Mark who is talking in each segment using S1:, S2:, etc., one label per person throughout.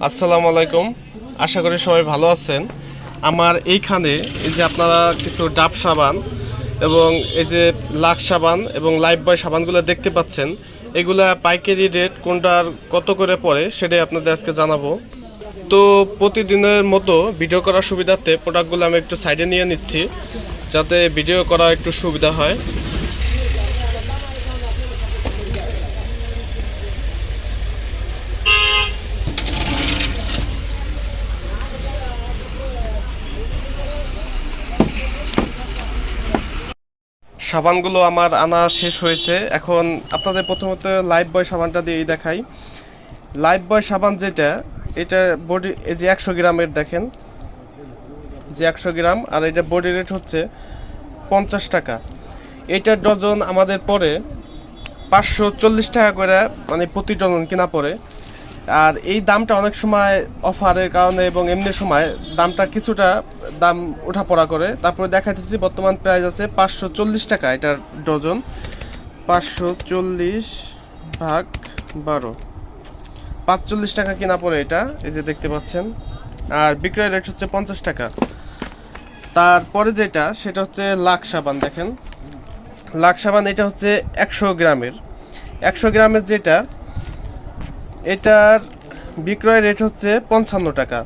S1: আসসালামু আলাইকুম। আশা করি সবাই ভালো আছেন। আমার এইখানে এই যে আপনারা কিছু ডাব সাবান এবং এই যে লাখ সাবান এবং লাইফ বয় সাবানগুলো দেখতে পাচ্ছেন, এগুলা পাইকারি রেট কোনটার কত করে পড়ে সেটাই আপনাদের আজকে জানাব। তো প্রতিদিনের মতো ভিডিও করার সুবিধার্থে প্রোডাক্টগুলো আমি একটু সাইডে নিয়ে নিচ্ছি, যাতে ভিডিও করা একটু সুবিধা হয়। সাবানগুলো আমার আনা শেষ হয়েছে। এখন আপনাদের প্রথমত লাইফ বয় সাবানটা দিয়েই দেখাই। লাইফ বয় সাবান যেটা, এটা বডি এই যে একশো গ্রামের দেখেন। যে একশো গ্রাম, আর এটা বডি রেট হচ্ছে পঞ্চাশ টাকা। এটার ডজন আমাদের পরে পাঁচশো চল্লিশ টাকা করে মানে প্রতি ডজন কেনা পড়ে। আর এই দামটা অনেক সময় অফারের কারণে এবং এমনি সময় দামটা কিছুটা দাম ওঠাপড়া করে। তারপরে দেখাইতেছি, বর্তমান প্রাইস আছে পাঁচশো চল্লিশ টাকা এটার ডজন। পাঁচশো চল্লিশ ভাগ বারো। পাঁচচল্লিশ টাকা কিনা পড়ে এটা, এই যে দেখতে পাচ্ছেন। আর বিক্রয় রেট হচ্ছে পঞ্চাশ টাকা। তারপরে যেটা, সেটা হচ্ছে লাখ সাবান, দেখেন। লাখ সাবান এটা হচ্ছে একশো গ্রামের। একশো গ্রামের যেটা এটার বিক্রয় রেট হচ্ছে পঞ্চান্ন টাকা।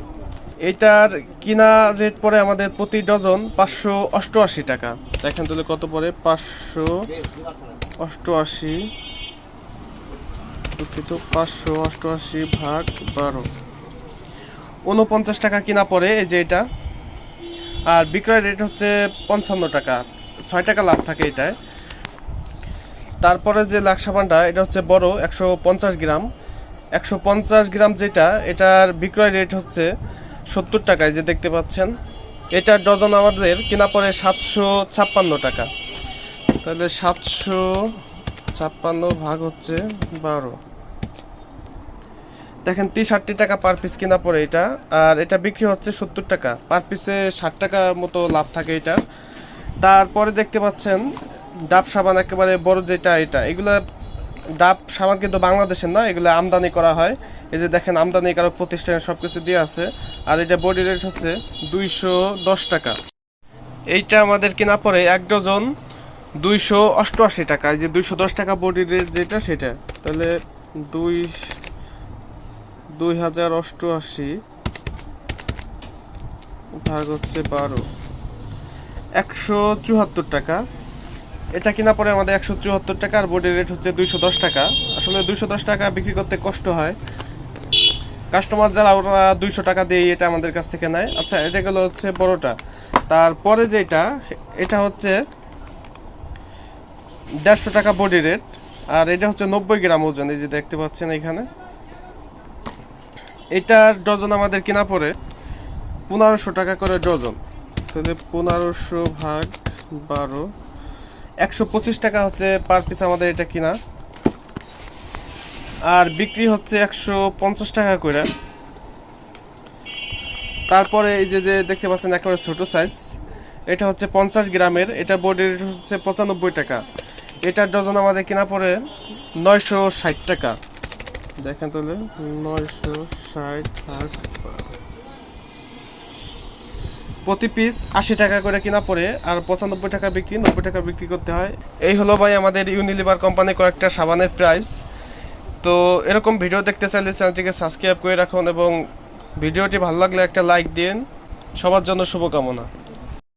S1: এটার কিনা রেট পড়ে আমাদের প্রতি ডজন পাঁচশো অষ্টআশি টাকা। দেখেন তাহলে কত পড়ে? পাঁচশো অষ্টআশি দুঃখিত, পাঁচশো অষ্টআশি ভাগ বারো। উনপঞ্চাশ টাকা কিনা পড়ে এই যে এটা। আর বিক্রয় রেট হচ্ছে পঞ্চান্ন টাকা। ছয় টাকা লাভ থাকে এটায়। তারপরে যে লাখ সাবানটা এটা হচ্ছে বড়, একশো পঞ্চাশ গ্রাম। একশো পঞ্চাশ গ্রাম যেটা, এটার বিক্রয় রেট হচ্ছে সত্তর টাকায়, যে দেখতে পাচ্ছেন। এটার ডজন আমাদের কিনা পড়ে সাতশো ছাপ্পান্ন টাকা। তাহলে সাতশো ছাপ্পান্ন ভাগ হচ্ছে বারো। দেখেন, তিরিশ ষাটটি টাকা পার পিস কিনা পড়ে এটা, আর এটা বিক্রি হচ্ছে সত্তর টাকা। পার পিসে ষাট টাকা মতো লাভ থাকে এটা। তারপরে দেখতে পাচ্ছেন, ডাব সাবান একেবারে বড় যেটা, এটা। এগুলা ডাব সাবান কিন্তু বাংলাদেশের না, এগুলো আমদানি করা হয়। এই যে দেখেন, আমদানিকারক প্রতিষ্ঠানে সব কিছু দিয়ে আছে। আর এটা বডি রেট হচ্ছে দুইশো দশ টাকা। এইটা আমাদের কিনা পড়ে এক ডজন দুইশো অষ্টআশি টাকা। এই যে দুইশো দশ টাকা বডি রেট যেটা, সেটা। তাহলে দুই দুই হাজার অষ্টআশি ভাগ হচ্ছে বারো। একশো চুয়াত্তর টাকা। এটা কিনা পরে আমাদের একশো চুয়াত্তর টাকা, আর বোর্ডের রেট হচ্ছে দুইশো দশ টাকা। আসলে দুইশো দশ টাকা বিক্রি করতে কষ্ট হয়। কাস্টমার যারা ওরা দুইশো টাকা দিয়ে এটা আমাদের কাছ থেকে নেয়। আচ্ছা এটা গেলো হচ্ছে বড়টা। তারপরে যেটা, এটা হচ্ছে দেড়শো টাকা বডি রেট আর এটা হচ্ছে নব্বই গ্রাম ওজন, এই যে দেখতে পাচ্ছেন এখানে। এটার ডজন আমাদের কিনা পড়ে পনেরোশো টাকা করে ডজন। তাহলে পনেরোশো ভাগ বারো একশো পঁচিশ টাকা হচ্ছে পার পিস আমাদের এটা কিনা। আর বিক্রি হচ্ছে একশো পঞ্চাশ টাকা করে তারপরে এই যে যে দেখতে পাচ্ছেন একেবারে ছোট সাইজ এটা হচ্ছে পঞ্চাশ গ্রামের, এটা বডি রেট হচ্ছে পঁচানব্বই টাকা। এটার ডজন আমাদের কিনা পড়ে নয়শো ষাট টাকা। দেখেন তাহলে, নয়শো ষাট। প্রতি পিস আশি টাকা করে কিনা পরে আর পঁচানব্বই টাকা বিক্রি, নব্বই টাকা বিক্রি করতে হয়। এই হলো ভাই আমাদের ইউনিলিভার কোম্পানি কয়েকটা সাবানের প্রাইস তো এরকম ভিডিও দেখতে চাইলে চ্যানেলটিকে সাবস্ক্রাইব করে রাখুন এবং ভিডিওটি ভালো লাগলে একটা লাইক দিন। সবার জন্য শুভকামনা।